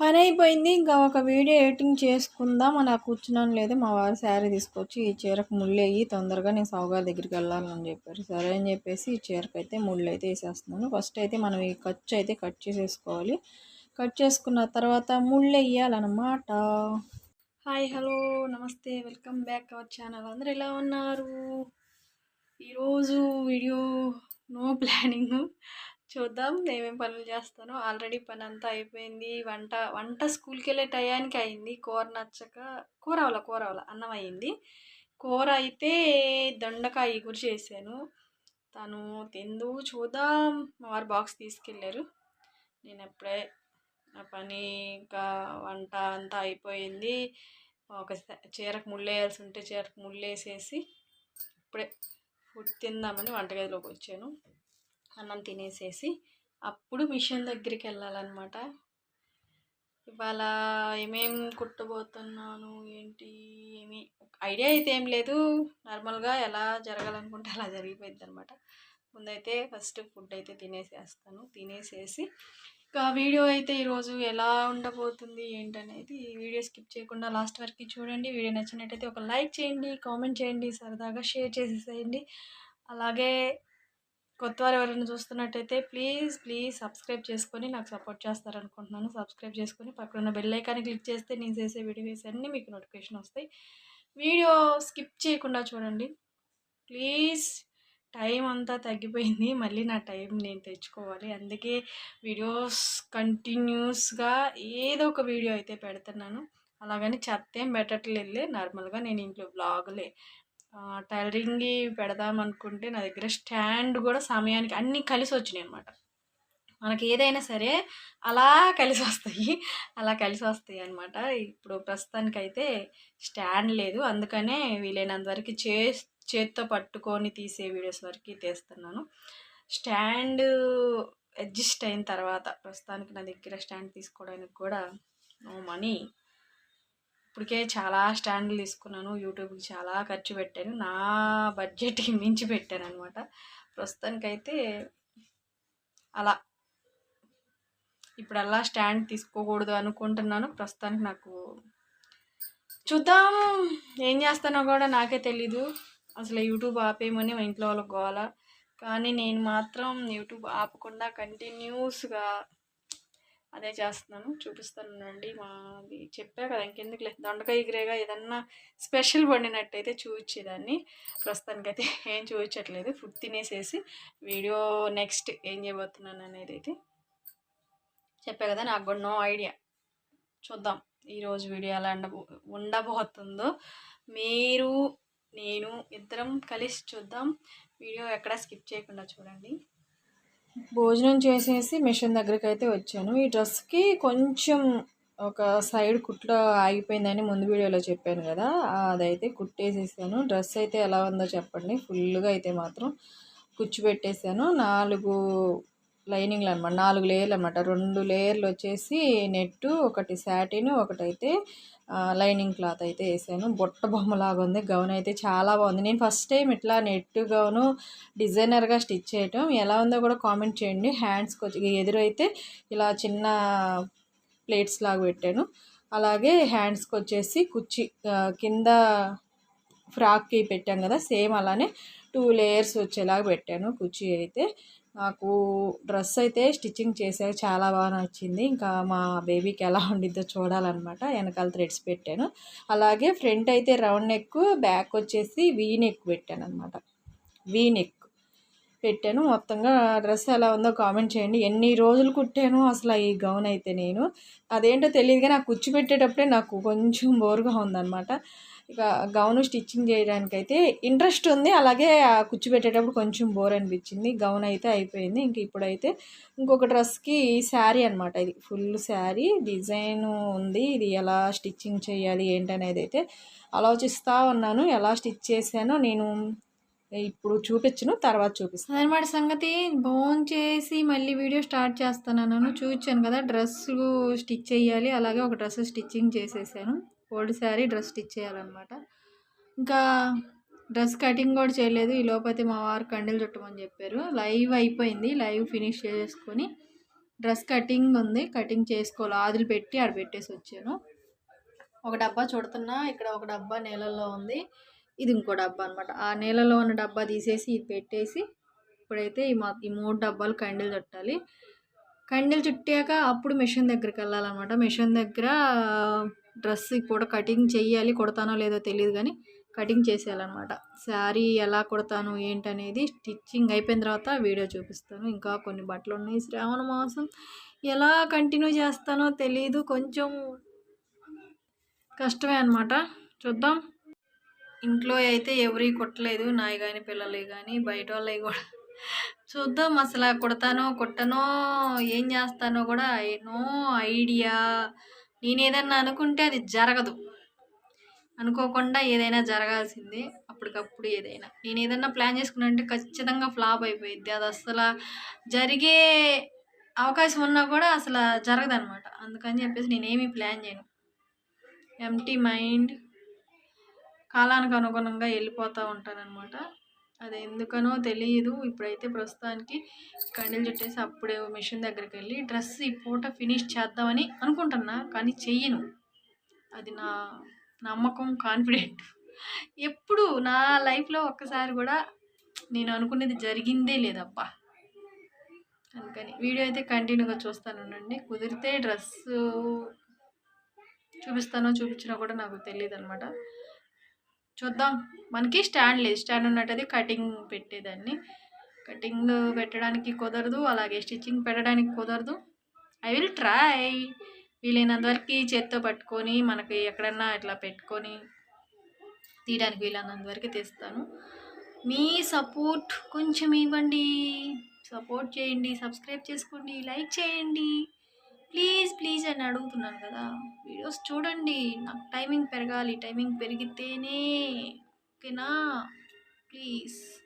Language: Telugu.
పని అయిపోయింది ఇంకా ఒక వీడియో ఎడిటింగ్ చేసుకుందాం అని కూర్చున్నాను. లేదు మా వారు శారీ తీసుకొచ్చి ఈ చీరకు ముళ్ళు అయ్యి తొందరగా నేను సౌగారి దగ్గరికి వెళ్ళాలని చెప్పారు. సరే అని చెప్పేసి ఈ చీరకు అయితే ముళ్ళు అయితే వేసేస్తున్నాను. ఫస్ట్ అయితే మనం ఈ ఖర్చు అయితే కట్ చేసేసుకోవాలి. కట్ చేసుకున్న తర్వాత ముళ్ళు వేయాలన్నమాట. హాయ్ హలో నమస్తే వెల్కమ్ బ్యాక్ అవర్ ఛానల్. అందరు ఎలా ఉన్నారు? ఈరోజు వీడియో నో ప్లానింగ్. చూద్దాం నేమేం పనులు చేస్తానో. ఆల్రెడీ పని అంతా అయిపోయింది. వంట వంట స్కూల్కి వెళ్ళే టయానికి అయింది. కూర నచ్చక కూర అవల కూర అవల అన్నం అయింది. కూర అయితే దొండకాయ గురి చేశాను. తను తిందు చూద్దాం. మా వారు బాక్స్ తీసుకెళ్ళారు. నేను ఎప్పుడే నా పని ఇంకా వంట అంతా అయిపోయింది. ఒక చీరకు ముళ్ళేయాల్సి ఉంటే చీరకు ముళ్ళేసేసి ఇప్పుడే ఫుడ్ తిందామని వంటగదిలోకి వచ్చాను. అన్నం తినేసేసి అప్పుడు మిషన్ దగ్గరికి వెళ్ళాలన్నమాట. ఇవాళ ఏమేం కుట్టబోతున్నాను ఏంటి ఏమి ఐడియా అయితే ఏం లేదు. నార్మల్గా ఎలా జరగాలనుకుంటే అలా జరిగిపోయింది అనమాట ముందైతే ఫస్ట్ ఫుడ్ అయితే తినేసేస్తాను. తినేసేసి ఇంకా వీడియో అయితే ఈరోజు ఎలా ఉండబోతుంది ఏంటనేది వీడియో స్కిప్ చేయకుండా లాస్ట్ వరకు చూడండి. వీడియో నచ్చినట్టయితే ఒక లైక్ చేయండి కామెంట్ చేయండి సరదాగా షేర్ చేసేసేయండి. అలాగే కొత్త వారు ఎవరైనా చూస్తున్నట్టయితే ప్లీజ్ ప్లీజ్ సబ్స్క్రైబ్ చేసుకొని నాకు సపోర్ట్ చేస్తారనుకుంటున్నాను. సబ్స్క్రైబ్ చేసుకొని పక్కన బెల్ ఐకాన్ని క్లిక్ చేస్తే నేను చేసే వీడియోస్ అన్నీ మీకు నోటిఫికేషన్ వస్తాయి. వీడియో స్కిప్ చేయకుండా చూడండి. ప్లీజ్ టైం అంతా తగ్గిపోయింది. మళ్ళీ నా టైం నేను తెచ్చుకోవాలి. అందుకే వీడియోస్ కంటిన్యూస్గా ఏదో ఒక వీడియో అయితే పెడుతున్నాను. అలాగని చెత్త ఏం పెట్టట్లేదు. నార్మల్గా నేను ఇంట్లో బ్లాగులే టైలరింగ్ పెడదాం అనుకుంటే నా దగ్గర స్టాండ్ కూడా సమయానికి అన్నీ కలిసి వచ్చినాయి అనమాట మనకి ఏదైనా సరే అలా కలిసి వస్తాయి. అలా కలిసి వస్తాయి అనమాట ఇప్పుడు ప్రస్తుతానికైతే స్టాండ్ లేదు. అందుకనే వీలైనంత వరకు చే చేత్తో పట్టుకొని తీసే వీడియోస్ వరకు తీస్తున్నాను. స్టాండ్ అడ్జస్ట్ అయిన తర్వాత ప్రస్తుతానికి నా దగ్గర స్టాండ్ తీసుకోవడానికి కూడా నో మనీ. ఇప్పటికే చాలా స్టాండ్లు తీసుకున్నాను యూట్యూబ్కి చాలా ఖర్చు పెట్టాను. నా బడ్జెట్కి మించి పెట్టాను అనమాట ప్రస్తుతానికైతే అలా. ఇప్పుడు అలా స్టాండ్ తీసుకోకూడదు అనుకుంటున్నాను. ప్రస్తుతానికి నాకు చూద్దాం ఏం చేస్తానో కూడా నాకే తెలీదు. అసలు యూట్యూబ్ ఆపేయమని మా ఇంట్లో వాళ్ళకి గోల. కానీ నేను మాత్రం యూట్యూబ్ ఆపకుండా కంటిన్యూస్గా అదే చేస్తున్నాను. చూపిస్తానండి మాది చెప్పా కదా ఇంకెందుకు లేదు దొండకాయ ఎగిరేగా ఏదన్నా స్పెషల్ వండినట్టయితే చూపించేదాన్ని ప్రస్తుతానికైతే ఏం చూపించట్లేదు ఫుడ్ తినేసేసి వీడియో నెక్స్ట్ ఏం చేయబోతున్నాను అనేది అయితే చెప్పా కదా నాకు కూడా నో ఐడియా. చూద్దాం ఈరోజు వీడియో ఎలా ఉండబో ఉండబోతుందో. మీరు నేను ఇద్దరం కలిసి చూద్దాం. వీడియో ఎక్కడ స్కిప్ చేయకుండా చూడండి. భోజనం చేసేసి మిషన్ దగ్గరికి అయితే వచ్చాను. ఈ డ్రెస్కి కొంచెం ఒక సైడ్ కుట్లో ఆగిపోయిందని ముందు వీడియోలో చెప్పాను కదా. అదైతే కుట్టేసేసాను. డ్రెస్ అయితే ఎలా ఉందో చెప్పండి. ఫుల్గా అయితే మాత్రం కుచ్చిపెట్టేసాను. నాలుగు లైనింగ్లు అనమాట నాలుగు లేయర్లు అనమాట రెండు లేయర్లు వచ్చేసి నెట్టు ఒకటి శాటిన్ ఒకటైతే లైనింగ్ క్లాత్ అయితే వేసాను. బుట్ట బొమ్మలాగా ఉంది. గౌన్ అయితే చాలా బాగుంది. నేను ఫస్ట్ టైం ఇట్లా నెట్ గౌను డిజైనర్గా స్టిచ్ చేయటం. ఎలా ఉందో కూడా కామెంట్ చేయండి. హ్యాండ్స్కి వచ్చి ఎదురైతే ఇలా చిన్న ప్లేట్స్ లాగా పెట్టాను. అలాగే హ్యాండ్స్కి వచ్చేసి కుర్చీ కింద ఫ్రాక్కి పెట్టాం కదా సేమ్ అలానే టూ లేయర్స్ వచ్చేలాగా పెట్టాను కుర్చీ అయితే. నాకు డ్రెస్ అయితే స్టిచ్చింగ్ చేశారు చాలా బాగా నచ్చింది. ఇంకా మా బేబీకి ఎలా ఉండిద్దో చూడాలన్నమాట. వెనకాల థ్రెడ్స్ పెట్టాను. అలాగే ఫ్రంట్ అయితే రౌండ్ నెక్ బ్యాక్ వచ్చేసి వీ నెక్ పెట్టాను అనమాట వీ నెక్ పెట్టాను. మొత్తంగా డ్రెస్ ఎలా ఉందో కామెంట్ చేయండి. ఎన్ని రోజులు కుట్టాను అసలు ఈ గౌన్ అయితే నేను. అదేంటో తెలియదు కానీ ఆ కుచ్చి పెట్టేటప్పుడే నాకు కొంచెం బోరుగా ఉందన్నమాట. ఇక గౌన్ స్టిచ్చింగ్ చేయడానికి అయితే ఇంట్రెస్ట్ ఉంది. అలాగే కుచ్చు పెట్టేటప్పుడు కొంచెం బోర్ అనిపించింది. గౌన్ అయితే అయిపోయింది. ఇంక ఇప్పుడైతే ఇంకొక డ్రెస్కి శారీ అనమాట ఇది ఫుల్ శారీ. డిజైన్ ఉంది. ఇది ఎలా స్టిచ్చింగ్ చేయాలి ఏంటనేది అయితే ఆలోచిస్తూ ఉన్నాను. ఎలా స్టిచ్ చేశానో నేను ఇప్పుడు చూపించను తర్వాత చూపిస్తాను అనమాట సంగతి బోన్ చేసి మళ్ళీ వీడియో స్టార్ట్ చేస్తానన్నాను చూపించాను కదా డ్రెస్ స్టిచ్ చేయాలి అలాగే ఒక డ్రెస్ స్టిచ్చింగ్ చేసేసాను. ఓల్డ్ శారీ డ్రెస్ స్టిచ్ చేయాలన్నమాట. ఇంకా డ్రెస్ కటింగ్ కూడా చేయలేదు ఈ లోపైతే మా వారు కండలు చుట్టమని చెప్పారు. లైవ్ అయిపోయింది లైవ్ ఫినిష్ చేసుకొని డ్రెస్ కటింగ్ ఉంది కటింగ్ చేసుకోవాలి. ఆదులు పెట్టి ఆడ పెట్టేసి వచ్చాను. ఒక డబ్బా చుడుతున్నా ఇక్కడ ఒక డబ్బా నీళ్ళల్లో ఉంది. ఇది ఇంకో డబ్బా అనమాట ఆ నీళ్ళలో ఉన్న డబ్బా తీసేసి ఇది పెట్టేసి ఇప్పుడైతే ఈ మా ఈ మూడు డబ్బాలు కండీలు చుట్టాలి. కండీలు చుట్టాక అప్పుడు మిషన్ దగ్గరికి వెళ్ళాలన్నమాట. మిషన్ దగ్గర డ్రెస్ కూడా కటింగ్ చేయాలి కుడతానో లేదో తెలియదు కానీ కటింగ్ చేసేయాలన్నమాట. శారీ ఎలా కుడతాను ఏంటనేది స్టిచ్చింగ్ అయిపోయిన తర్వాత వీడియో చూపిస్తాను. ఇంకా కొన్ని బట్టలు ఉన్నాయి. శ్రావణ మాసం ఎలా కంటిన్యూ చేస్తానో తెలియదు కొంచెం కష్టమే అనమాట చూద్దాం. ఇంట్లో అయితే ఎవరి కుట్టలేదు నాయి కానీ పిల్లలే కానీ బయట వాళ్ళవి కూడా. చూద్దాం అసలు కుడతానో కుట్టనో ఏం చేస్తానో కూడా నో ఐడియా. నేను ఏదన్నా అనుకుంటే అది జరగదు. అనుకోకుండా ఏదైనా జరగాల్సిందే అప్పటికప్పుడు ఏదైనా. నేను ఏదన్నా ప్లాన్ చేసుకున్నానంటే ఖచ్చితంగా ఫ్లాప్ అయిపోయింది అది అసలు జరిగే అవకాశం ఉన్నా కూడా అసలు జరగదనమాట అందుకని చెప్పేసి నేనేమి ప్లాన్ చేయను. ఎంటీ మైండ్ కాలానికి అనుగుణంగా వెళ్ళిపోతూ ఉంటానన్నమాట. అది ఎందుకనో తెలియదు. ఇప్పుడైతే ప్రస్తుతానికి కండలు చుట్టేసి అప్పుడే మిషన్ దగ్గరికి వెళ్ళి డ్రెస్ ఈ పూట ఫినిష్ చేద్దామని అనుకుంటున్నా కానీ చెయ్యను. అది నా నమ్మకం కాన్ఫిడెంట్. ఎప్పుడు నా లైఫ్లో ఒక్కసారి కూడా నేను అనుకునేది జరిగిందే లేదబ్బా. అందుకని వీడియో అయితే కంటిన్యూగా చూస్తాను ఉండండి. కుదిరితే డ్రెస్సు చూపిస్తానో చూపించినా కూడా నాకు తెలియదు అనమాట చూద్దాం. మనకి స్టాండ్ లేదు. స్టాండ్ ఉన్నట్టయితే కటింగ్ పెట్టేదాన్ని. కటింగ్ పెట్టడానికి కుదరదు. అలాగే స్టిచ్చింగ్ పెట్టడానికి కుదరదు. I will try. వీలైనంత వరకు చేత్తో పట్టుకొని మనకి ఎక్కడన్నా ఇట్లా పెట్టుకొని తీయడానికి వీలైనంత వరకు తెస్తాను. మీ సపోర్ట్ కొంచెం ఇవ్వండి. సపోర్ట్ చేయండి. సబ్స్క్రైబ్ చేసుకోండి. లైక్ చేయండి. ప్లీజ్ ప్లీజ్ అని అడుగుతున్నాను కదా. వీడియోస్ చూడండి. నాకు టైమింగ్ పెరగాలి. టైమింగ్ పెరిగితేనే. ఓకేనా? ప్లీజ్.